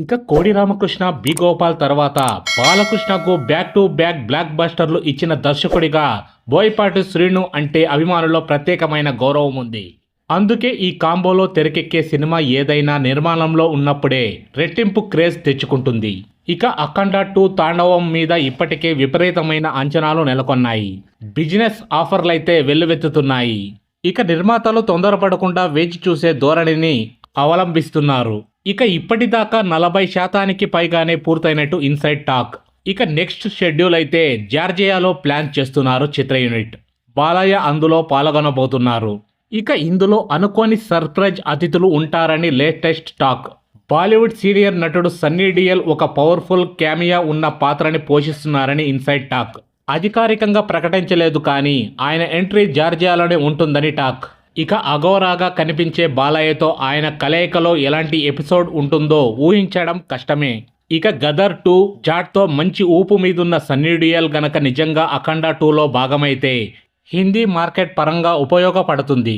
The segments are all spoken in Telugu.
ఇంకా కోడి రామకృష్ణ బి గోపాల్ తర్వాత బాలకృష్ణకు బ్యాక్ టు బ్యాక్ బ్లాక్ బస్టర్లు ఇచ్చిన దర్శకుడిగా బోయపాటి శ్రీను అంటే అభిమానుల్లో ప్రత్యేకమైన గౌరవం ఉంది. అందుకే ఈ కాంబోలో తెరకెక్కే సినిమా ఏదైనా నిర్మాణంలో ఉన్నప్పుడే రెట్టింపు క్రేజ్ తెచ్చుకుంటుంది. ఇక అఖండ టూ తాండవం మీద ఇప్పటికే విపరీతమైన అంచనాలు నెలకొన్నాయి. బిజినెస్ ఆఫర్లైతే వెల్లువెత్తుతున్నాయి. ఇక నిర్మాతలు తొందరపడకుండా వేచి చూసే ధోరణిని అవలంబిస్తున్నారు. ఇక ఇప్పటిదాకా నలభై శాతానికి పైగానే పూర్తయినట్టు ఇన్సైడ్ టాక్. ఇక నెక్స్ట్ షెడ్యూల్ అయితే జార్జియాలో ప్లాన్ చేస్తున్నారు చిత్ర యూనిట్. బాలయ్య అందులో పాల్గొనబోతున్నారు. ఇక ఇందులో అనుకోని సర్ప్రైజ్ అతిథులు ఉంటారని లేటెస్ట్ టాక్. బాలీవుడ్ సీనియర్ నటుడు సన్నీ డియల్ ఒక పవర్ఫుల్ క్యామియా ఉన్న పాత్రని పోషిస్తున్నారని ఇన్సైడ్ టాక్. అధికారికంగా ప్రకటించలేదు కానీ ఆయన ఎంట్రీ జార్జియాలోనే ఉంటుందని టాక్. ఇక అఘోరాగా కనిపించే బాలయ్యతో ఆయన కలయికలో ఎలాంటి ఎపిసోడ్ ఉంటుందో ఊహించడం కష్టమే. ఇక గదర్ టూ జాట్తో మంచి ఊపు మీదున్న సన్నీడియల్ గనక నిజంగా అఖండ టూలో భాగమైతే హిందీ మార్కెట్ పరంగా ఉపయోగపడుతుంది.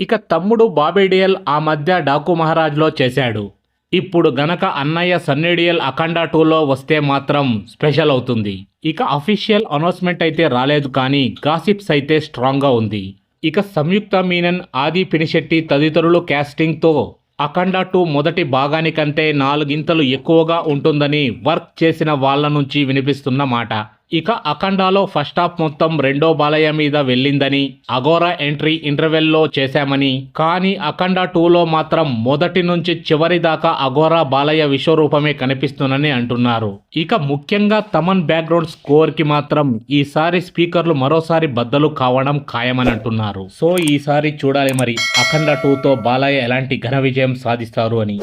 ఇక తమ్ముడు బాబీడియల్ ఆ మధ్య డాకు మహారాజ్లో చేశాడు. ఇప్పుడు గనక అన్నయ్య సన్నిడియల్ అఖండ టూలో వస్తే మాత్రం స్పెషల్ అవుతుంది. ఇక అఫీషియల్ అనౌన్స్మెంట్ అయితే రాలేదు కానీ గాసిప్స్ అయితే స్ట్రాంగ్గా ఉంది. ఇక సంయుక్త మీనన్ ఆది పినిశెట్టి తదితరులు క్యాస్టింగ్తో అఖండ టూ మొదటి భాగానికంటే నాలుగింతలు ఎక్కువగా ఉంటుందని వర్క్ చేసిన వాళ్ళ నుంచి వినిపిస్తున్న మాట. ఇక అఖండాలో ఫస్ట్ హాఫ్ మొత్తం రెండో బాలయ్య మీద వెళ్ళిందని అగోరా ఎంట్రీ ఇంటర్వెల్లో చేశామని. కానీ అఖండ టూలో మాత్రం మొదటి నుంచి చివరి దాకా అగోరా బాలయ్య విశ్వరూపమే కనిపిస్తుందని అంటున్నారు. ఇక ముఖ్యంగా తమన్ బ్యాక్గ్రౌండ్ స్కోర్కి మాత్రం ఈసారి స్పీకర్లు మరోసారి బద్దలు కావడం ఖాయమని అంటున్నారు. సో ఈసారి చూడాలి మరి అఖండ టూతో బాలయ్య ఎలాంటి ఘన విజయం సాధిస్తారు అని.